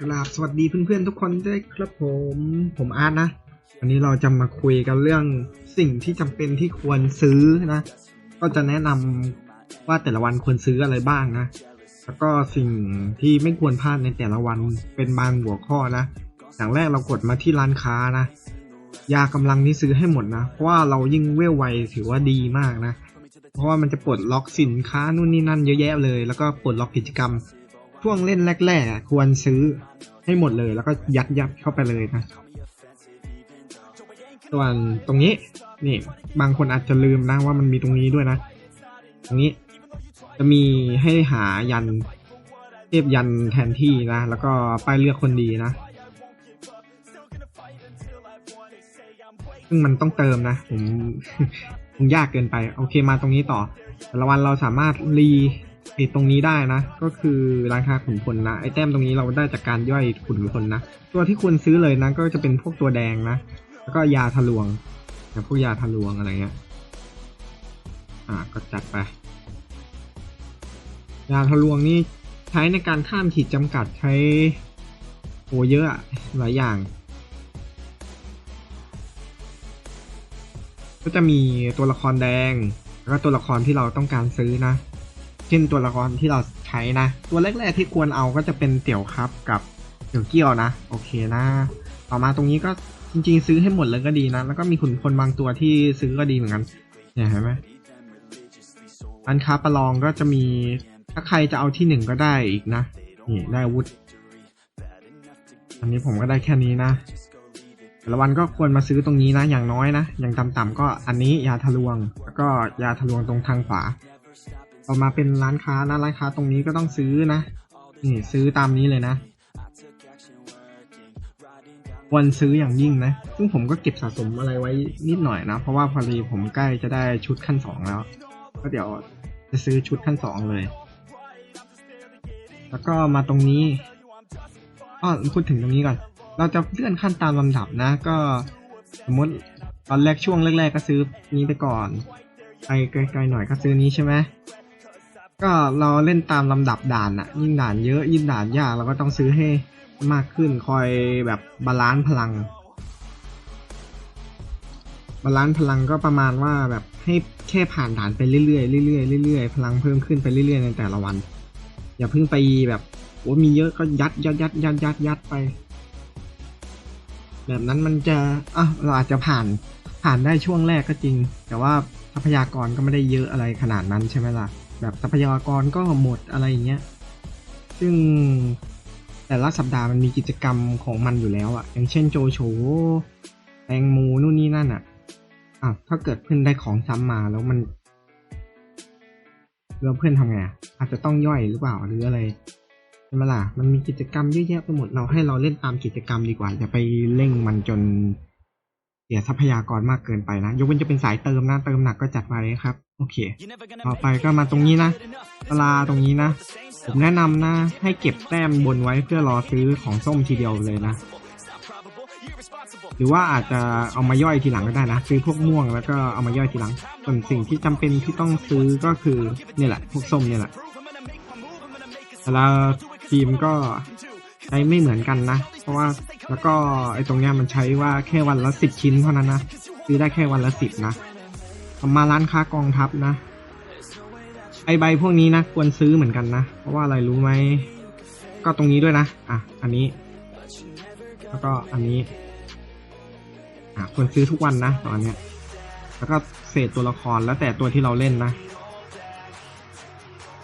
กราบสวัสดีเพื่อนๆทุกคนด้วยครับผมผมอาร์ตนะ วันนี้เราจะมาคุยกันเรื่องสิ่งที่จำเป็นที่ควรซื้อนะ ก็จะแนะนำว่าแต่ละวันควรซื้ออะไรบ้างนะ แล้วก็สิ่งที่ไม่ควรพลาดในแต่ละวันเป็นบางหัวข้อนะ อย่างแรกเรากดมาที่ร้านค้านะ ยากำลังนี่ซื้อให้หมดนะ เพราะว่าเรายิ่งเวลไวถือว่าดีมากนะ เพราะว่ามันจะปลดล็อกสินค้านู่นนี่นั่นเยอะแยะเลย แล้วก็ปลดล็อกกิจกรรม ช่วงเล่นแรกๆควรซื้อให้หมดเลย แล้วก็ยัดยัดเข้าไปเลยนะ ส่วนตรงนี้นี่บางคนอาจจะลืมนะว่ามันมีตรงนี้ด้วยนะ ตรงนี้จะมีให้หายันเทพยันแทนที่นะ แล้วก็ป้ายเลือกคนดีนะซึ่งมันต้องเติมนะผมคงยากเกินไป โอเคมาตรงนี้ต่อแต่ละวันเราสามารถรี ไอ้ตรงนี้ได้นะ ก็คือร้าคาขุนพลนะไอแต้มตรงนี้เราได้จากการย่อยขุนพลนะ ตัวที่ควรซื้อเลยนะ ก็จะเป็นพวกตัวแดงนะ แล้วก็ยาทะลวงนะพวกยาทะลวงอะไรเงี้ยอ่าก็จัดไป ยาทะลวงนี่ใช้ในการข้ามขีดจำกัดใช้โหเยอะอะหลายอย่าง ก็จะมีตัวละครแดง แล้วก็ตัวละครที่เราต้องการซื้อนะ ช่นตัวละครที่เราใช้นะ ตัวแรกๆที่ควรเอาก็จะเป็นเตี่ยวครับกับเตี่ยวเกี้ยวนะ โอเคนะ ต่อมาตรงนี้ก็จริงๆ ซื้อให้หมดเลยก็ดีนะ แล้วก็มีขุนพลบางตัวที่ซื้อก็ดีเหมือนกัน เนี่ยเห็นไหมร้านค้าประลองก็จะมีถ้าใครจะเอาที่หนึ่งก็ได้อีกนะนี่ได้อาวุธ อันนี้ผมก็ได้แค่นี้นะแต่ละวันก็ควรมาซื้อตรงนี้นะ อย่างน้อยนะ อย่างต่ำๆก็อันนี้ยาทะลวง แล้วก็ยาทะลวงตรงทางขวา ต่อมาเป็นร้านค้านะร้านค้าตรงนี้ก็ต้องซื้อนะนี่ซื้อตามนี้เลยนะควรซื้ออย่างยิ่งนะ ซึ่งผมก็เก็บสะสมอะไรไว้นิดหน่อยนะ เพราะว่าพอดีผมใกล้จะได้ชุดขั้นสองแล้ว ก็เดี๋ยวจะซื้อชุดขั้นสองเลย แล้วก็มาตรงนี้อ้อพูดถึงตรงนี้ก่อน เราจะเลื่อนขั้นตามลำดับนะ ก็สมมติตอนแรกช่วงแรกๆก็ซื้อนี้ไปก่อน ไปไกลๆหน่อยก็ซื้อนี้ใช่ไหม ก็เราเล่นตามลำดับด่านอะยิ่งด่านเยอะยิ่งด่านยากเราก็ต้องซื้อให้มากขึ้นคอยแบบบาลานซ์พลัง บาลานซ์พลังก็ประมาณว่าแบบให้แค่ผ่านด่านไปเรื่อยๆเรื่อยๆเรื่อยๆพลังเพิ่มขึ้นไปเรื่อยๆในแต่ละวัน อย่าเพิ่งไปแบบโอ้มีเยอะก็ยัดยัดยัดยัดยัดยัดไป แบบนั้นมันจะอะเราอาจจะผ่านผ่านได้ช่วงแรกก็จริง แต่ว่าทรัพยากรก็ไม่ได้เยอะอะไรขนาดนั้นใช่ไหมล่ะ แบบทรัพยากรก็หมดอะไรอย่างเงี้ย ซึ่งแต่ละสัปดาห์มันมีกิจกรรมของมันอยู่แล้วอะ่ะ อย่างเช่นโจโฉแตงโมนู่นนี่นั่นอะ่ะอะถ้าเกิดเพื่อนได้ของซ้ำมาแล้วมันแล้วเพื่อนทำไงอะอาจจะต้องย่อยหรือเปล่าหรืออะไรใช่ไหมล่ะมันมีกิจกรรมเยอะแยะไปหมดเราให้เราเล่นตามกิจกรรมดีกว่าอย่าไปเร่งมันจน สียทรัพยากรมากเกินไปนะ ยกเว้นจะเป็นสายเติมนะ เติมหนักก็จัดไปครับ โอเค ต่อไปก็มาตรงนี้นะเวลาตรงนี้นะ ผมแนะนำนะ ให้เก็บแต้มบนไว้เพื่อรอซื้อของส้มทีเดียวเลยนะ หรือว่าอาจจะเอามาย่อยทีหลังก็ได้นะ ซื้อพวกม่วงแล้วก็เอามาย่อยทีหลัง ส่วนสิ่งที่จำเป็นที่ต้องซื้อก็คือเนี่ยแหละ พวกส้มเนี่ยแหละแต่ละทีมก็ ใช้ไม่เหมือนกันนะ เพราะว่าแล้วก็ไอ้ตรงเนี้ยมันใช้ว่าแค่วันละสิบชิ้นเท่านั้นนะซื้อได้แค่วันละสิบนะมาร้านค้ากองทัพนะ ไอใบพวกนี้นะควรซื้อเหมือนกันนะ เพราะว่าอะไรรู้ไหมก็ตรงนี้ด้วยนะ อะ อันนี้ แล้วก็อันนี้ อะควรซื้อทุกวันนะตอนเนี้ย แล้วก็เศษตัวละครแล้วแต่ตัวที่เราเล่นนะ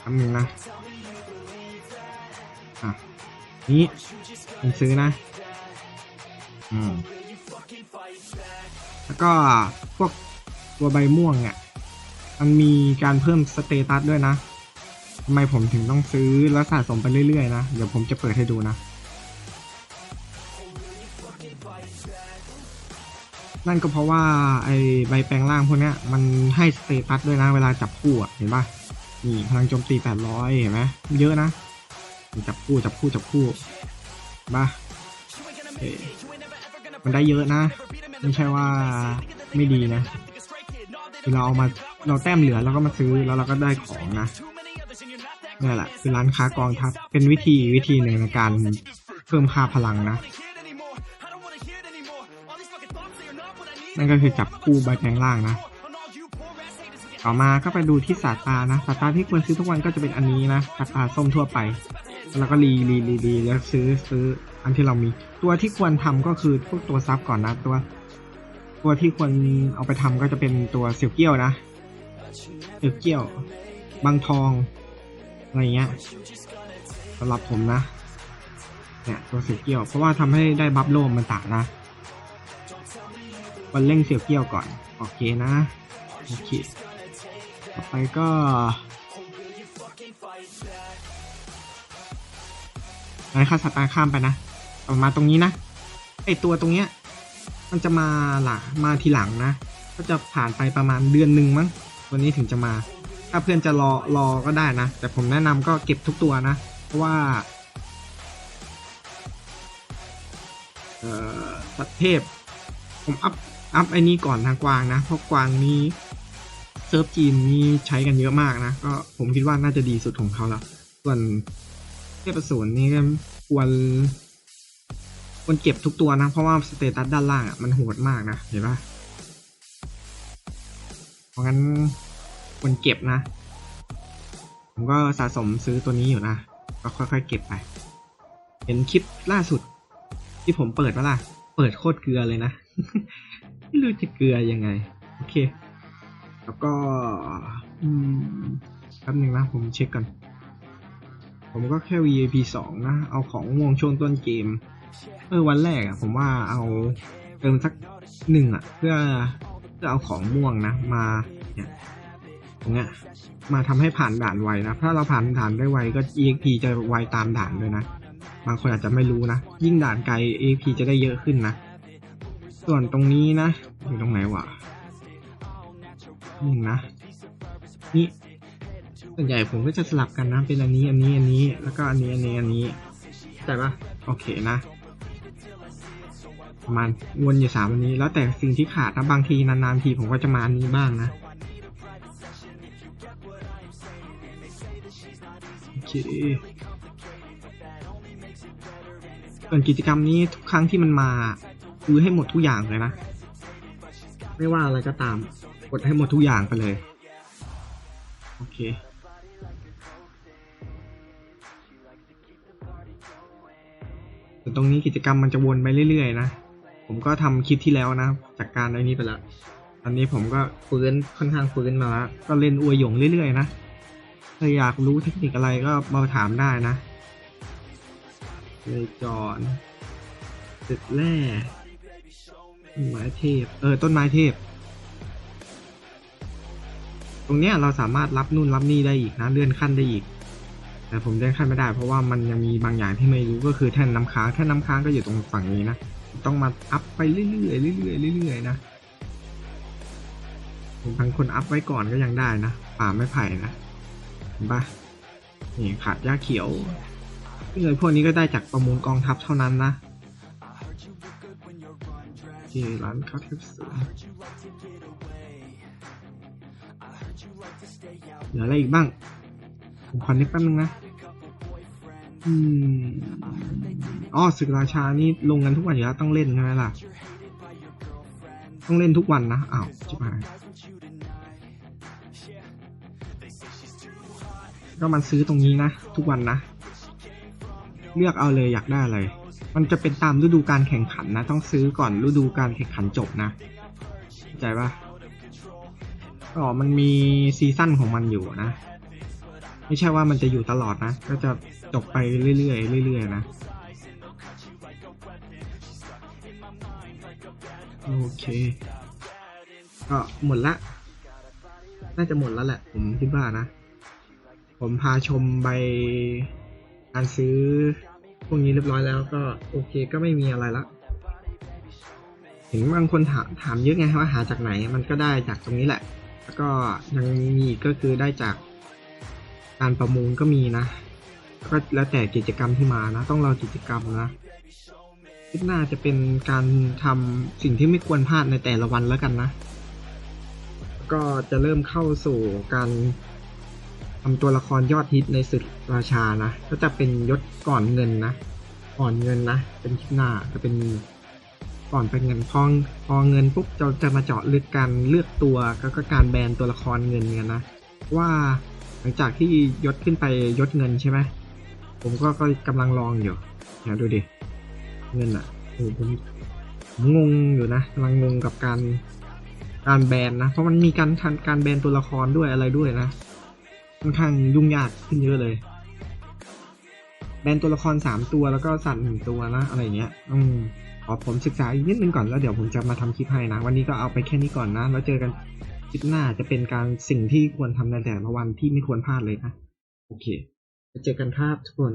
อันนึงนะ นี้ผมซื้อนะ อืม แล้วก็พวกตัวใบม่วงเนี่ย มันมีการเพิ่มสเตตัสด้วยนะทำไมผมถึงต้องซื้อแล้วสะสมไปเรื่อยๆนะ เดี๋ยวผมจะเปิดให้ดูนะ นั่นก็เพราะว่าไอใบแปลงร่างพวกนี้มันให้สเตตัสด้วยนะ เวลาจับคู่อะเห็นปะนี่พลังโจมตี 800 เห็นไหมเยอะนะ จับคู่จับคู่จับคู่เห็นปะเมันได้เยอะนะ ไม่ใช่ว่าไม่ดีนะคือเราเอามาเราแต้มเหลือแล้วก็มาซื้อแล้วเราก็ได้ของนะนี่แหละคือร้านค้ากองทัพเป็นวิธีวิธีหนึ่งในการเพิ่มค่าพลังนะนั่นก็คือจับคู่ใบแปลงล่างนะ ต่อมาก็ไปดูที่สาตานะสาตาที่ควรซื้อทุกวันก็จะเป็นอันนี้นะสาตาส้มทั่วไป แล้วก็รีรีรีรีแล้วซื้อซื้ออันที่เรามี ตัวที่ควรทำก็คือพวกตัวซับก่อนนะตัว ตัวที่ควรเอาไปทำก็จะเป็นตัวเสี่ยวเกี้ยวนะเสี่ยวเกี้ยวบางทองอะไรเงี้ยสำหรับผมนะเนี่ยตัวเสี่ยวเกี้ยว เพราะว่าทำให้ได้บัฟโลมมันต่างนะวันเร่งเสี่ยวเกี้ยวก่อนโอเคนะโอเคต่อไปก็ ไอ้ค่าสัตาร์ข้ามไปนะต่อมาตรงนี้นะไอตัวตรงเนี้ยมันจะมาหลังมาทีหลังนะ ก็จะผ่านไปประมาณเดือนหนึ่งมั้งตัวนี้ถึงจะมา ถ้าเพื่อนจะรอรอก็ได้นะ แต่ผมแนะนำก็เก็บทุกตัวนะ เพราะว่าเอ่อสัตว์เทพ ผมอัพอัพไอ้นี้ก่อนทางกวางนะ เพราะกวางนี้เซิร์ฟจีนนี่ใช้กันเยอะมากนะ ก็ผมคิดว่าน่าจะดีสุดของเขาแล้ว ส่วน เทพสูรนี่ก็ควรควรเก็บทุกตัวนะ เพราะว่าสเตตัสด้านล่างอะมันโหดมากนะ เห็นปะเพราะงั้นควรเก็บนะ ผมก็สะสมซื้อตัวนี้อยู่นะ ก็ค่อยๆเก็บไป เห็นคลิปล่าสุด ที่ผมเปิดปะล่ะ เปิดโคตรเกลือเลยนะ ไม่รู้จะเกลือยังไง โอเค แล้วก็อืมแป๊บนึงนะผมเช็คกัน ผมก็แค่ VIP สองนะ เอาของม่วงช่วงต้นเกม เออวันแรกอะผมว่าเอาเติมสักหนึ่งอะเพื่อเพื่อเอาของม่วงนะ มาเนี่ยตรงเนี้ยมาทำให้ผ่านด่านไวนะ ถ้าเราผ่านด่านได้ไวก็ EXP จะไวตามด่านด้วยนะ บางคนอาจจะไม่รู้นะ ยิ่งด่านไกล EXP จะได้เยอะขึ้นนะ ส่วนตรงนี้นะอยู่ตรงไหนวะนี่นะ นี่ ส่วนใหญ่ผมก็จะสลับกันนะเป็นอันนี้อันนี้อันนี้แล้วก็อันนี้อันนี้อันนี้แต่ปะโอเคนะ ประมาณวนอยู่สามอันนี้ แล้วแต่สิ่งที่ขาดนะบางทีนานๆทีผมก็จะมาอันนี้บ้างนะโอเคส่วนกิจกรรมนี้ทุกครั้งที่มันมาซื้อให้หมดทุกอย่างเลยนะ ไม่ว่าอะไรก็ตาม กดให้หมดทุกอย่างไปเลย โอเค ส่ตรงนี้กิจกรรมมันจะวนไปเรื่อยๆนะ ผมก็ทำคลิปที่แล้วนะ จากการไอ้นี้ไปแล้วตอนนี้ผมก็ฟื้นค่อนข้างฟื้นมาแล้วก็เล่นอวยหยงเรื่อยๆนะถ้าอยากรู้เทคนิคอะไรก็มาถามได้นะเลยจอนตึกแร่ต้นไม้เทพ เออ ต้นไม้เทพ ตรงเนี้ยเราสามารถรับนู่นรับนี่ได้อีกนะ เลื่อนขั้นได้อีก แต่ผมเลื่อนขั้นไม่ได้ เพราะว่ามันยังมีบางอย่างที่ไม่รู้ก็คือแท่นน้ำค้างแท่นน้ำค้างก็อยู่ตรงฝั่งนี้นะต้องมาอัพไปเรื่อยๆเรื่อยๆเรื่อยๆนะผมบางคนอัพไว้ก่อนก็ยังได้นะป่าไม่ไผ่นะเห็นปะนี่ขาดหญ้าเขียวเงินพวกนี้ก็ได้จากประมูลกองทัพเท่านั้นนะที่ร้านคาเทปสูงเหลืออะไรอีกบ้าง ผมขอนึกแป๊บนึงนะอืมอ๋อศึกราชานี่ลงกันทุกวันอยู่แล้วต้องเล่นใช่ไหมล่ะ ต้องเล่นทุกวันนะอ้าวจิบหายก็มันซื้อตรงนี้นะ ทุกวันนะ เลือกเอาเลยอยากได้อะไร มันจะเป็นตามฤดูการแข่งขันนะ ต้องซื้อก่อนฤดูการแข่งขันจบนะเข้าใจปะก็มันมีซีซั่นของมันอยู่นะ ไม่ใช่ว่ามันจะอยู่ตลอดนะ ก็จะจบไปเรื่อยๆเรื่อยๆนะ โอเค ก็หมดละ น่าจะหมดแล้วแหละ ผมคิดว่านะ ผมพาชมใบการซื้อพวกนี้เรียบร้อยแล้วก็โอเคก็ไม่มีอะไรละเห็นบางคนถามถามเยอะไงว่าหาจากไหนมันก็ได้จากตรงนี้แหละ แล้วก็ยังมีก็คือได้จาก การประมูลก็มีนะ ก็แล้วแต่กิจกรรมที่มานะ ต้องรอกิจกรรมนะคลิปหน้าจะเป็นการทำสิ่งที่ไม่ควรพลาดในแต่ละวันแล้วกันนะ ก็จะเริ่มเข้าสู่การทำตัวละครยอดฮิตในศึกราชานะ ก็จะเป็นยศก่อนเงินนะ ก่อนเงินนะ เป็นคลิปหน้าจะเป็นก่อนไปเงินพองพอเงินปุ๊บเราจะมาเจาะลึกการเลือกตัวก็การแบนตัวละครเงินกันนะ ว่า งจากที่ยศขึ้นไปยศเงินใช่ไหมผมก็ก็กำลังลองอยู่เดี๋ยวดูดิ เงินอะโอ้ผมงงอยู่นะกำลังงงกับการการแบนนะ เพราะมันมีการการแบนตัวละครด้วยอะไรด้วยนะค่อนข้างยุ่งยากขึ้นเยอะเลย แบนตัวละครสามตัวแล้วก็สัตว์หนึ่งตัวนะอะไรเงี้ย อืมขอผมศึกษาอีกนิดนึงก่อนแล้วเดี๋ยวผมจะมาทำคลิปให้นะ วันนี้ก็เอาไปแค่นี้ก่อนนะ แล้วเจอกัน คลิปหน้าจะเป็นการสิ่งที่ควรทำในแต่ละวันที่ไม่ควรพลาดเลยนะ โอเคไปเจอกันครับทุกคน